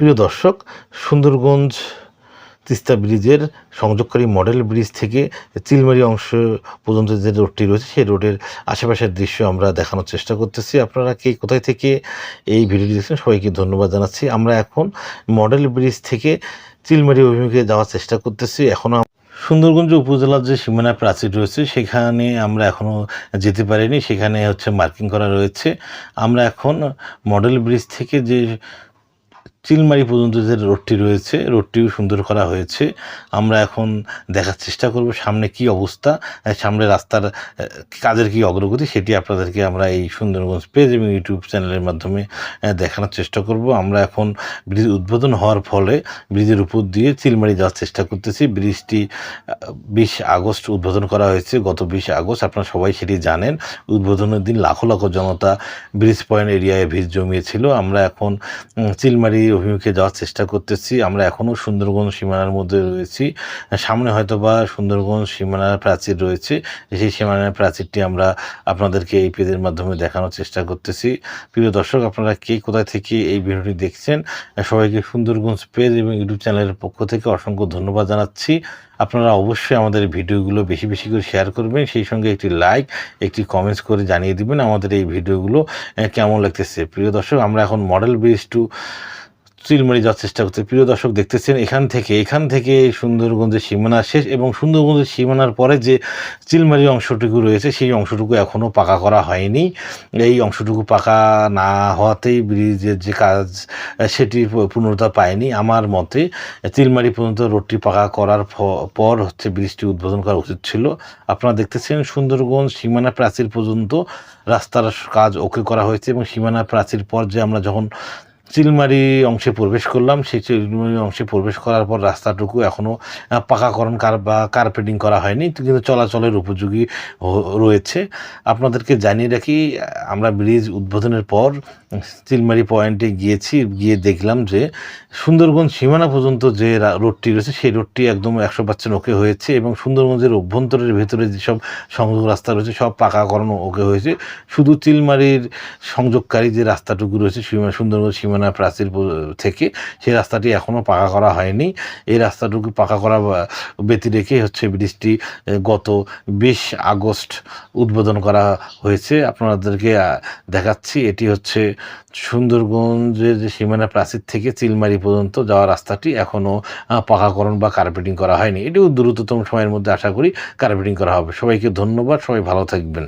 প্রিয় দর্শক, সুন্দরগঞ্জ তিস্তা ব্রিজের সংযোগকারী মডেল ব্রিজ থেকে চিলমারি অংশ পর্যন্ত যে রোডটি রয়েছে, সেই রোডের আশেপাশের দৃশ্য আমরা দেখানোর চেষ্টা করতেছি। আপনারা কে কোথায় থেকে এই ভিডিওটি দেখছেন, সবাইকে ধন্যবাদ জানাচ্ছি। আমরা এখন মডেল ব্রিজ থেকে চিলমারি অভিমুখে যাওয়ার চেষ্টা করতেছি। এখনও সুন্দরগঞ্জ উপজেলার যে সীমানা প্রাচীর রয়েছে, সেখানে আমরা এখনও যেতে পারিনি। সেখানে হচ্ছে মার্কিং করা রয়েছে। আমরা এখন মডেল ব্রিজ থেকে যে চিলমারি পর্যন্ত যে রোডটি রয়েছে, রোডটিও সুন্দর করা হয়েছে। আমরা এখন দেখার চেষ্টা করব সামনে কি অবস্থা সামনে রাস্তার কাজের কি অগ্রগতি সেটি আপনাদেরকে আমরা এই সুন্দরগঞ্জ পেজ এবং ইউটিউব চ্যানেলের মাধ্যমে দেখানোর চেষ্টা করব। আমরা এখন ব্রিজ উদ্বোধন হওয়ার ফলে ব্রিজের উপর দিয়ে চিলমারি যাওয়ার চেষ্টা করতেছি। ব্রিজটি বিশ আগস্ট উদ্বোধন করা হয়েছে। গত বিশ আগস্ট আপনারা সবাই সেটি জানেন। উদ্বোধনের দিন লাখো লাখো জনতা ব্রিজ পয়েন্ট এরিয়ায় ভিড় জমিয়েছিল। আমরা এখন চিলমারি অভিমুখে যাওয়ার চেষ্টা করতেছি। আমরা এখনও সুন্দরগঞ্জ সীমানার মধ্যে রয়েছি। সামনে হয়তো বা সুন্দরগঞ্জ সীমানার প্রাচীর রয়েছে। সেই সীমানার প্রাচীরটি আমরা আপনাদেরকে এই পেজের মাধ্যমে দেখানোর চেষ্টা করতেছি। প্রিয় দর্শক আপনারা কে কোথায় থেকে এই ভিডিওটি দেখছেন সবাইকে সুন্দরগঞ্জ পেজ এবং ইউটিউব চ্যানেলের পক্ষ থেকে অসংখ্য ধন্যবাদ জানাচ্ছি। আপনারা অবশ্যই আমাদের ভিডিওগুলো বেশি বেশি করে শেয়ার করবেন সেই সঙ্গে একটি লাইক একটি কমেন্টস করে জানিয়ে দিবেন আমাদের এই ভিডিওগুলো কেমন লাগতেছে। প্রিয় দর্শক আমরা এখন মডেল ব্রিজ টু চিলমারি যাওয়ার চেষ্টা করতে প্রিয় দর্শক দেখতেছেন, এখান থেকে এখান থেকে সুন্দরগঞ্জের সীমানা শেষ এবং সুন্দরগঞ্জের সীমানার পরে যে চিলমারি অংশটুকু রয়েছে, সেই অংশটুকু এখনও পাকা করা হয়নি। এই অংশটুকু পাকা না হওয়াতেই ব্রিজের যে কাজ, সেটি পূর্ণতা পায়নি। আমার মতে চিলমারি পর্যন্ত রোডটি পাকা করার পর হচ্ছে ব্রিজটি উদ্বোধন করা উচিত ছিল। আপনারা দেখতেছেন সুন্দরগঞ্জ সীমানা প্রাচীর পর্যন্ত রাস্তার কাজ ওকে করা হয়েছে এবং সীমানা প্রাচীর পর যে আমরা যখন চিলমারি অংশে প্রবেশ করলাম। সেই চিলমারি অংশে প্রবেশ করার পর রাস্তাটুকু এখনও পাকাকরণ কার, বা কার্পেটিং করা হয়নি, কিন্তু চলাচলের উপযোগী রয়েছে। আপনাদেরকে জানিয়ে রাখি, আমরা ব্রিজ উদ্বোধনের পর চিলমারি পয়েন্টে গিয়েছি, গিয়ে দেখলাম যে সুন্দরগঞ্জ সীমানা পর্যন্ত যে রোডটি রয়েছে, সেই রোডটি একদম একশো পার্সেন্ট ওকে হয়েছে এবং সুন্দরগঞ্জের অভ্যন্তরের ভেতরে যেসব সংযোগ রাস্তা রয়েছে, সব পাকাকরণ ওকে হয়েছে। শুধু চিলমারির সংযোগকারী যে রাস্তাটুকু রয়েছে সুন্দরগঞ্জ সীমানা প্রাচীর থেকে সেই রাস্তাটি এখনও পাকা করা হয়নি। এই রাস্তাটুকু পাকা করা ব্যতি রেখে হচ্ছে ব্রিজটি গত বিশ আগস্ট উদ্বোধন করা হয়েছে। আপনাদেরকে দেখাচ্ছি, এটি হচ্ছে সুন্দরগঞ্জের যে সীমানা প্রাচীর থেকে চিলমারি পর্যন্ত যাওয়া রাস্তাটি এখনও পাকাকরণ বা কার্পেটিং করা হয়নি। এটিও দ্রুততম সময়ের মধ্যে আশা করি কার্পেটিং করা হবে। সবাইকে ধন্যবাদ। সবাই ভালো থাকবেন।